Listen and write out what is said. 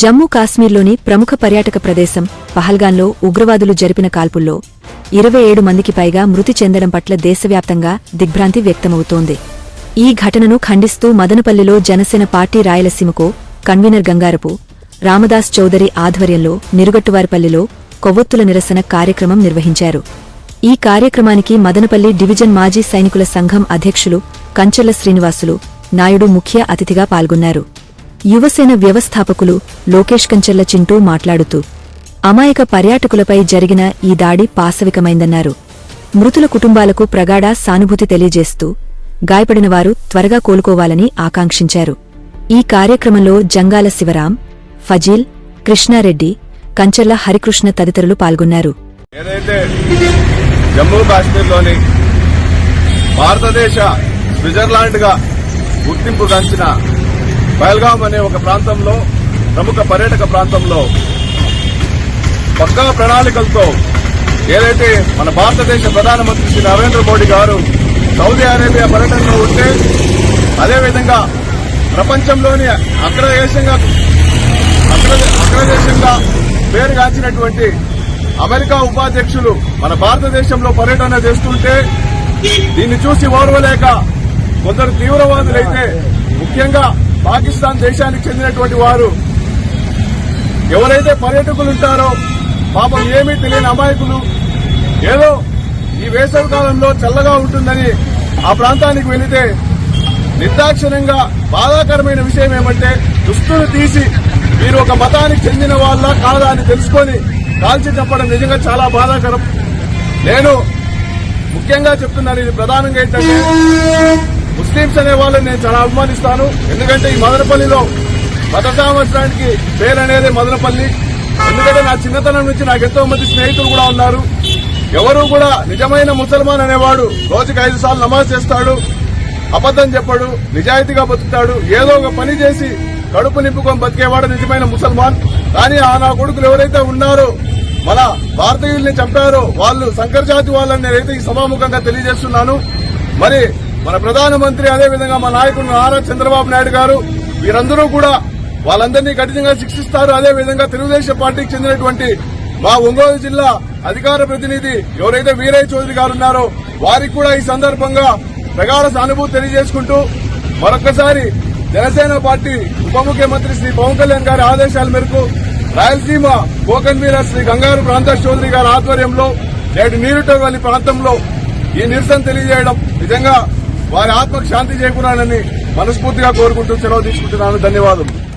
జమ్మూ కాశ్మీర్లోని ప్రముఖ పర్యాటక ప్రదేశం పహల్గాన్లో ఉగ్రవాదులు జరిపిన కాల్పుల్లో ఇరవై ఏడు మందికి పైగా మృతి చెందడం పట్ల దేశవ్యాప్తంగా దిగ్భ్రాంతి వ్యక్తమవుతోంది. ఈ ఘటనను ఖండిస్తూ మదనపల్లిలో జనసేన పార్టీ రాయలసీమకు కన్వీనర్ గంగారపు రామదాస్ చౌదరి ఆధ్వర్యంలో నిరుగట్టువారిపల్లిలో కొవ్వొత్తుల నిరసన కార్యక్రమం నిర్వహించారు. ఈ కార్యక్రమానికి మదనపల్లి డివిజన్ మాజీ సైనికుల సంఘం అధ్యక్షులు కంచెల శ్రీనివాసులు నాయుడు ముఖ్య అతిథిగా పాల్గొన్నారు. యువసేన వ్యవస్థాపకులు లోకేష్ కంచెల్ల చింటూ మాట్లాడుతూ అమాయక పర్యాటకులపై జరిగిన ఈ దాడి పాశవికమైందన్నారు. మృతుల కుటుంబాలకు ప్రగాఢ సానుభూతి తెలియజేస్తూ గాయపడిన వారు త్వరగా కోలుకోవాలని ఆకాంక్షించారు. ఈ కార్యక్రమంలో జంగాల శివరాం ఫజీల్ కృష్ణారెడ్డి కంచెల్ల హరికృష్ణ తదితరులు పాల్గొన్నారు. ఏదైతే జమ్మూ కాశ్మీర్లోని భారతదేశ స్విట్జర్లాండ్గా గుర్తింపు గంచిన పహల్గాం అనే ఒక ప్రాంతంలో ప్రముఖ పర్యాటక ప్రాంతంలో పక్కా ప్రణాళికలతో ఏదైతే మన భారతదేశ ప్రధానమంత్రి శ్రీ నరేంద్ర మోడీ గారు సౌదీ అరేబియా పర్యటనలో ఉంటే అదేవిధంగా ప్రపంచంలోని అగ్రదేశంగా అగ్రదేశంగా పేరుగాంచినటువంటి అమెరికా ఉపాధ్యక్షులు మన భారతదేశంలో పర్యటన చేస్తుంటే దీన్ని చూసి ఓర్వలేక కొందరు తీవ్రవాదులైతే ముఖ్యంగా పాకిస్తాన్ దేశానికి చెందినటువంటి వారు ఎవరైతే పర్యాటకులు ఉంటారో పాపం ఏమీ తెలియని అమాయకులు ఏదో ఈ వేసవి కాలంలో చల్లగా ఉంటుందని ఆ ప్రాంతానికి వెళితే నిర్దాక్షిణ్యంగా బాధాకరమైన విషయం ఏమంటే దుస్తులు తీసి మీరు ఒక మతానికి చెందిన వాళ్ళ కాదా అని తెలుసుకొని కాల్చి చెప్పడం నిజంగా చాలా బాధాకరం. నేను ముఖ్యంగా చెప్తున్నాను ఇది ప్రధానంగా ఏంటంటే ముస్లింస్ అనే వాళ్ళని నేను చాలా అభిమానిస్తాను. ఎందుకంటే ఈ మదనపల్లిలో గత సంవత్సరానికి పేరు అనేది మదనపల్లి. ఎందుకంటే నా చిన్నతనం నుంచి నాకు ఎంతో మంది స్నేహితులు కూడా ఉన్నారు. ఎవరు కూడా నిజమైన ముసల్మాన్ అనేవాడు రోజుకి ఐదు సార్లు నమాజ్ చేస్తాడు అబద్దం చెప్పడు నిజాయితీగా బతుకుతాడు ఏదో ఒక పని చేసి కడుపు నింపుకొని బతికేవాడు నిజమైన ముసల్మాన్. కానీ ఆ నా కొడుకులు ఎవరైతే ఉన్నారో మన భారతీయుల్ని చంపారో వాళ్ళు సంకర జాతి వాళ్ళని నేనైతే ఈ సభాముఖంగా తెలియజేస్తున్నాను. మరి మన ప్రధానమంత్రి అదేవిధంగా మా నాయకుడు నారా చంద్రబాబు నాయుడు గారు వీరందరూ కూడా వాళ్ళందరినీ కఠినంగా శిక్షిస్తారు. అదేవిధంగా తెలుగుదేశం పార్టీకి చెందినటువంటి మా ఒంగోలు జిల్లా అధికార ప్రతినిధి ఎవరైతే వీరయ్య చౌదరి గారు ఉన్నారో వారికి కూడా ఈ సందర్భంగా ప్రగాఢ సానుభూతి తెలియజేసుకుంటూ మరొకసారి జనసేన పార్టీ ఉప ముఖ్యమంత్రి శ్రీ పవన్ కళ్యాణ్ గారి ఆదేశాల మేరకు రాయలసీమ కోకన్మీర శ్రీ గంగారు ప్రాంత చౌదరి గారి ఆధ్వర్యంలో నేడు నీరుటవల్లి ప్రాంతంలో ఈ నిరసన తెలియజేయడం నిజంగా వారి ఆత్మకు శాంతి చేకూరాలని మనస్ఫూర్తిగా కోరుకుంటూ సెలవు తీసుకుంటున్నాను. ధన్యవాదాలు